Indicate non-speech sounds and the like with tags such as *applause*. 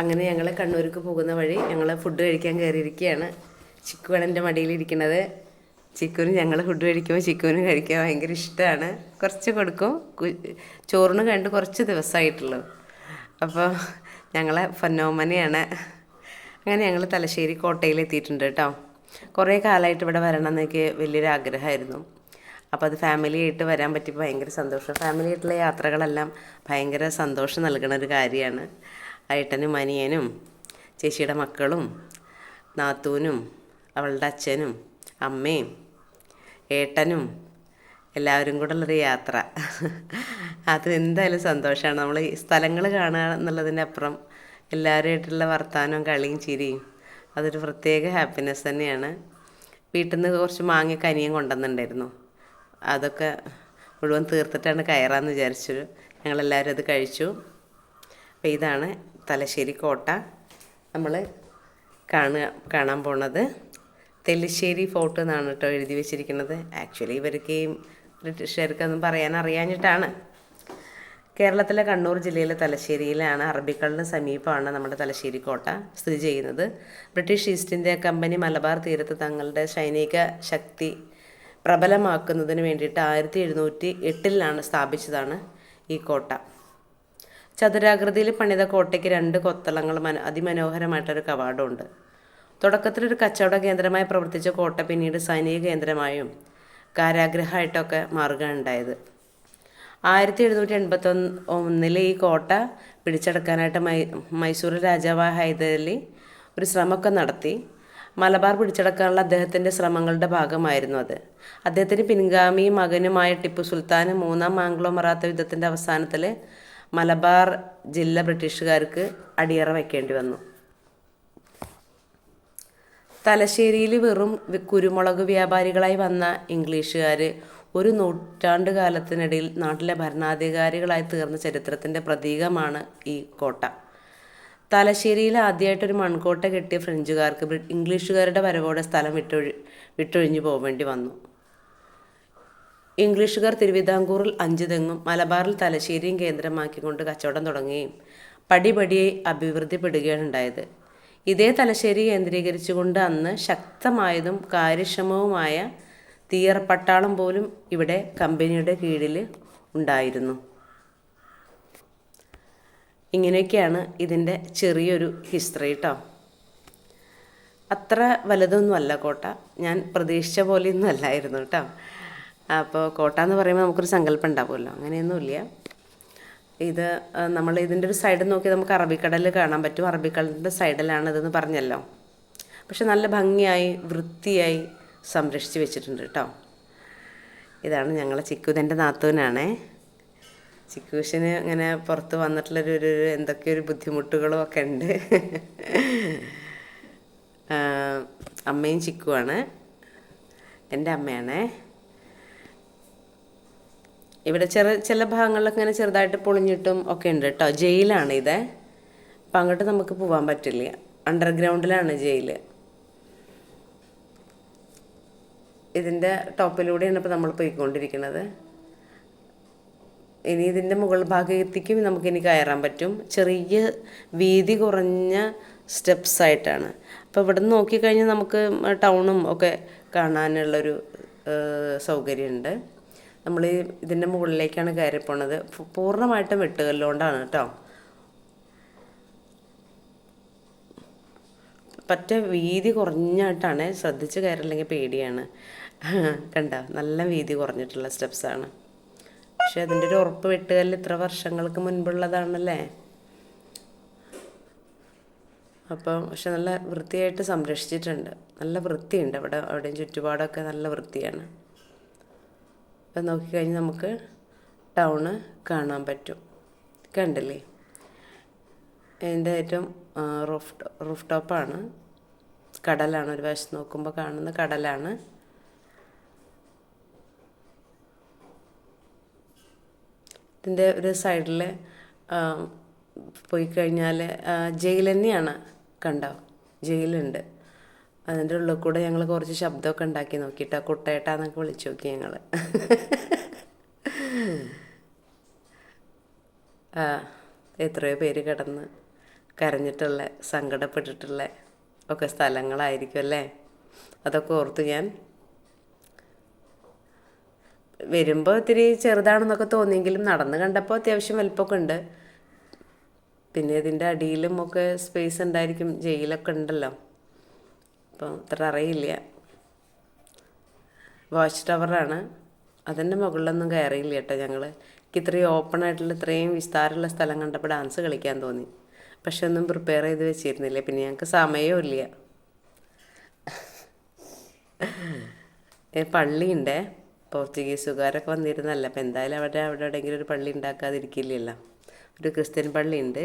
അങ്ങനെ ഞങ്ങൾ കണ്ണൂർക്ക് പോകുന്ന വഴി ഞങ്ങൾ ഫുഡ് കഴിക്കാൻ കയറിയിരിക്കുകയാണ് ചിക്കുവാണ് എന്റെ മടിയിലിരിക്കുന്നത്. ചിക്കുവിന് ഞങ്ങൾ ഫുഡ് കഴിക്കുമ്പോൾ ചിക്കുവിന് കഴിക്കാൻ ഭയങ്കര ഇഷ്ടമാണ് കുറച്ച് കൊടുക്കും. ചോറിന് കണ്ട് കുറച്ച് ദിവസമായിട്ടുള്ളൂ അപ്പോൾ ഞങ്ങൾ പൊന്നോമനയാണ്. അങ്ങനെ ഞങ്ങൾ തലശ്ശേരി കോട്ടയിൽ എത്തിയിട്ടുണ്ട് കേട്ടോ. കുറേ കാലമായിട്ട് ഇവിടെ വരണം എന്നൊക്കെ വലിയൊരു ആഗ്രഹമായിരുന്നു അപ്പോൾ അത് ഫാമിലി ആയിട്ട് വരാൻ പറ്റിയപ്പോൾ ഭയങ്കര സന്തോഷം. ഫാമിലി ആയിട്ടുള്ള യാത്രകളെല്ലാം ഭയങ്കര സന്തോഷം നൽകുന്ന ഒരു കാര്യമാണ്. ഏട്ടനും അനിയനും ചേച്ചിയുടെ മക്കളും നാത്തൂനും അവളുടെ അച്ഛനും അമ്മയും ഏട്ടനും എല്ലാവരും കൂടെ ഉള്ളൊരു യാത്ര. അത് എന്തായാലും സന്തോഷമാണ്. നമ്മൾ ഈ സ്ഥലങ്ങൾ കാണുക എന്നുള്ളതിന്റെ അപ്പുറം എല്ലാവരുമായിട്ടുള്ള വർത്തമാനവും കളിയും ചിരിയും അതൊരു പ്രത്യേക ഹാപ്പിനെസ് തന്നെയാണ്. വീട്ടിൽ നിന്ന് കുറച്ച് മാങ്ങ കനിയും കൊണ്ടുവന്നിട്ടുണ്ടായിരുന്നു. അതൊക്കെ മുഴുവൻ തീർത്തിട്ടാണ് കയറാമെന്ന് വിചാരിച്ചു. ഞങ്ങളെല്ലാവരും അത് കഴിച്ചു. അപ്പോൾ ഇതാണ് തലശ്ശേരി കോട്ട. നമ്മൾ കാണുക കാണാൻ പോണത്. തെല്ലിശ്ശേരി ഫോർട്ട് എന്നാണ് കേട്ടോ എഴുതി വെച്ചിരിക്കുന്നത്. ആക്ച്വലി ഇവർക്ക് ഈ ബ്രിട്ടീഷുകാർക്കൊന്നും പറയാൻ അറിയാഞ്ഞിട്ടാണ്. കേരളത്തിലെ കണ്ണൂർ ജില്ലയിലെ തലശ്ശേരിയിലാണ് അറബിക്കടലിന് സമീപമാണ് നമ്മുടെ തലശ്ശേരി കോട്ട സ്ഥിതി ചെയ്യുന്നത്. British East India company Malabar തീരത്ത് തങ്ങളുടെ സൈനിക ശക്തി പ്രബലമാക്കുന്നതിന് വേണ്ടിയിട്ട് ആയിരത്തി എഴുന്നൂറ്റി എട്ടിലാണ് സ്ഥാപിച്ചതാണ് ഈ കോട്ട. ചതുരാകൃതിയിൽ പണിത കോട്ടയ്ക്ക് രണ്ട് കൊത്തളങ്ങൾ മന അതിമനോഹരമായിട്ടൊരു കവാടമുണ്ട്. തുടക്കത്തിൽ ഒരു കച്ചവട കേന്ദ്രമായി പ്രവർത്തിച്ച കോട്ട പിന്നീട് സൈനിക കേന്ദ്രമായും കാരാഗ്രഹമായിട്ടൊക്കെ മാറുകയാണ് ഉണ്ടായത്. ആയിരത്തി എഴുന്നൂറ്റി എൺപത്തൊന്ന് ഒന്നിൽ ഈ കോട്ട പിടിച്ചെടുക്കാനായിട്ട് മൈ മൈസൂർ രാജാവായ ഹൈദരലി ഒരു ശ്രമമൊക്കെ നടത്തി. മലബാർ പിടിച്ചെടുക്കാനുള്ള അദ്ദേഹത്തിന്റെ ശ്രമങ്ങളുടെ ഭാഗമായിരുന്നു അത്. അദ്ദേഹത്തിന് പിൻഗാമിയും മകനുമായ ടിപ്പു സുൽത്താൻ മൂന്നാം ആംഗ്ലോ മറാത്ത യുദ്ധത്തിന്റെ അവസാനത്തിൽ മലബാർ ജില്ല ബ്രിട്ടീഷുകാർക്ക് അടിയറ വയ്ക്കേണ്ടി വന്നു. തലശ്ശേരിയിൽ വെറും കുരുമുളക് വ്യാപാരികളായി വന്ന ഇംഗ്ലീഷുകാർ ഒരു നൂറ്റാണ്ട് കാലത്തിനിടയിൽ നാട്ടിലെ ഭരണാധികാരികളായി തീർന്ന ചരിത്രത്തിന്റെ പ്രതീകമാണ് ഈ കോട്ട. തലശ്ശേരിയിൽ ആദ്യമായിട്ടൊരു മൺകോട്ട കെട്ടിയ ഫ്രഞ്ചുകാർക്ക് ഇംഗ്ലീഷുകാരുടെ വരവോടെ സ്ഥലം വിട്ടൊഴി വിട്ടൊഴിഞ്ഞു പോവേണ്ടി വന്നു. ഇംഗ്ലീഷുകാർ തിരുവിതാംകൂറിൽ അഞ്ച് തെങ്ങും മലബാറിൽ തലശ്ശേരിയും കേന്ദ്രമാക്കിക്കൊണ്ട് കച്ചവടം തുടങ്ങുകയും പടിപടിയായി അഭിവൃദ്ധിപ്പെടുകയാണ് ഉണ്ടായത്. ഇതേ തലശ്ശേരി കേന്ദ്രീകരിച്ചുകൊണ്ട് അന്ന് ശക്തമായതും കാര്യക്ഷമവുമായ തീയർപ്പട്ടാളം പോലും ഇവിടെ കമ്പനിയുടെ കീഴിൽ ഉണ്ടായിരുന്നു. ഇങ്ങനെയൊക്കെയാണ് ഇതിന്റെ ചെറിയൊരു ഹിസ്റ്ററി കേട്ടോ അത്ര വലുതൊന്നുമല്ല കോട്ട. ഞാൻ പ്രതീക്ഷിച്ച പോലെയൊന്നും അല്ലായിരുന്നു കേട്ടോ അപ്പോൾ കോട്ട എന്ന് പറയുമ്പോൾ നമുക്കൊരു സങ്കല്പം ഉണ്ടാവുമല്ലോ. അങ്ങനെയൊന്നുമില്ല. ഇത് നമ്മൾ ഇതിന്റെ ഒരു സൈഡ് നോക്കി നമുക്ക് അറബിക്കടൽ കാണാൻ പറ്റും. അറബിക്കടലിന്റെ സൈഡിലാണ് ഇതെന്ന് പറഞ്ഞല്ലോ. പക്ഷെ നല്ല ഭംഗിയായി വൃത്തിയായി സംരക്ഷിച്ച് വെച്ചിട്ടുണ്ട് കേട്ടോ ഇതാണ് ഞങ്ങളെ ചിക്കുദന്റെ നാത്തൂനാണേ. ചിക്കൂഷിന് ഇങ്ങനെ പുറത്ത് വന്നിട്ടുള്ളൊരു ഒരു എന്തൊക്കെയൊരു ബുദ്ധിമുട്ടുകളും ഒക്കെ ഉണ്ട്. അമ്മയും ചിക്കുവാണ്. എന്റെ അമ്മയാണേ. ഇവിടെ ചെറു ചില ഭാഗങ്ങളിലൊക്കെ ഇങ്ങനെ ചെറുതായിട്ട് പൊളിഞ്ഞിട്ടും ഒക്കെ ഉണ്ട് കേട്ടോ ജയിലാണ് ഇത്. അപ്പം അങ്ങോട്ട് നമുക്ക് പോകാൻ പറ്റില്ല. അണ്ടർഗ്രൗണ്ടിലാണ് ജയിൽ ഇതിന്റെ ടോപ്പിലൂടെയാണ് ഇപ്പോൾ നമ്മൾ പോയിക്കൊണ്ടിരിക്കുന്നത് ഇനി ഇതിന്റെ മുകൾ ഭാഗത്തേക്കും നമുക്കിനി കയറാൻ പറ്റും. ചെറിയ വീതി കുറഞ്ഞ സ്റ്റെപ്സ് ആയിട്ടാണ്. അപ്പോൾ ഇവിടെ നിന്ന് നോക്കിക്കഴിഞ്ഞാൽ നമുക്ക് ടൗണും ഒക്കെ കാണാനുള്ളൊരു സൗകര്യമുണ്ട് നമ്മൾ ഇതിന്റെ മുകളിലേക്കാണ് കയറി പോണത്. പൂർണമായിട്ടും വെട്ടുകല്ലുകൊണ്ടാണ് കേട്ടോ. പറ്റ വീതി കുറഞ്ഞായിട്ടാണ് ശ്രദ്ധിച്ച് കയറില്ലെങ്കിൽ പേടിയാണ്. *laughs* കണ്ട? നല്ല വീതി കുറഞ്ഞിട്ടുള്ള സ്റ്റെപ്സാണ് പക്ഷെ അതിന്റെ ഒരു ഉറപ്പ് വെട്ടുകല്ല് ഇത്ര വർഷങ്ങൾക്ക് മുൻപുള്ളതാണല്ലേ? അപ്പോൾ പക്ഷെ നല്ല വൃത്തിയായിട്ട് സംരക്ഷിച്ചിട്ടുണ്ട്. നല്ല വൃത്തിയുണ്ട് അവിടെ. അവിടെയും ചുറ്റുപാടൊക്കെ നല്ല വൃത്തിയാണ്. അപ്പം നോക്കിക്കഴിഞ്ഞാൽ നമുക്ക് ടൗണ് കാണാൻ പറ്റും. കണ്ടില്ലേ? എന്റെ ഏറ്റവും റൂഫ് റൂഫ് ടോപ്പാണ്. കടലാണ് ഒരു വശത്ത് നോക്കുമ്പോൾ കാണുന്ന കടലാണ്. ഇതിന്റെ ഒരു സൈഡിൽ പോയി കഴിഞ്ഞാൽ ജയിൽ തന്നെയാണ് കണ്ടോ? ജയിലുണ്ട്. അതിന്റെ ഉള്ളിൽ കൂടെ ഞങ്ങൾ കുറച്ച് ശബ്ദമൊക്കെ ഉണ്ടാക്കി നോക്കിയിട്ട് കുട്ടേട്ടാന്നൊക്കെ വിളിച്ചു നോക്കി ഞങ്ങൾ ആ എത്രയോ പേര് കിടന്ന് കരഞ്ഞിട്ടുള്ള സങ്കടപ്പെട്ടിട്ടുള്ള ഒക്കെ സ്ഥലങ്ങളായിരിക്കും അല്ലേ? അതൊക്കെ ഓർത്ത് ഞാൻ വരുമ്പോൾ ഇത്തിരി ചെറുതാണെന്നൊക്കെ തോന്നിയെങ്കിലും നടന്ന് കണ്ടപ്പോൾ അത്യാവശ്യം വലിപ്പമൊക്കെ ഉണ്ട്. പിന്നെ ഇതിന്റെ അടിയിലും ഒക്കെ സ്പേസ് ഉണ്ടായിരിക്കും ജയിലൊക്കെ ഉണ്ടല്ലോ. അപ്പം അത്ര അറിയില്ല. വാച്ച് ടവറാണ്. അതിന്റെ മുകളിലൊന്നും കയറിയില്ല കേട്ടോ ഞങ്ങൾ എനിക്ക് ഇത്രയും ഓപ്പൺ ആയിട്ടുള്ള ഇത്രയും വിസ്താരമുള്ള സ്ഥലം കണ്ടപ്പോൾ ഡാൻസ് കളിക്കാൻ തോന്നി. പക്ഷെ ഒന്നും പ്രിപ്പയർ ചെയ്ത് വെച്ചിരുന്നില്ല. പിന്നെ ഞങ്ങൾക്ക് സമയവും ഇല്ല. പള്ളിയുണ്ടേ പോർച്ചുഗീസുകാരൊക്കെ വന്നിരുന്നല്ല അപ്പം എന്തായാലും അവിടെ അവിടെ എവിടെയെങ്കിലും ഒരു പള്ളി ഉണ്ടാക്കാതിരിക്കില്ലല്ലോ. ഒരു ക്രിസ്ത്യൻ പള്ളിയുണ്ട്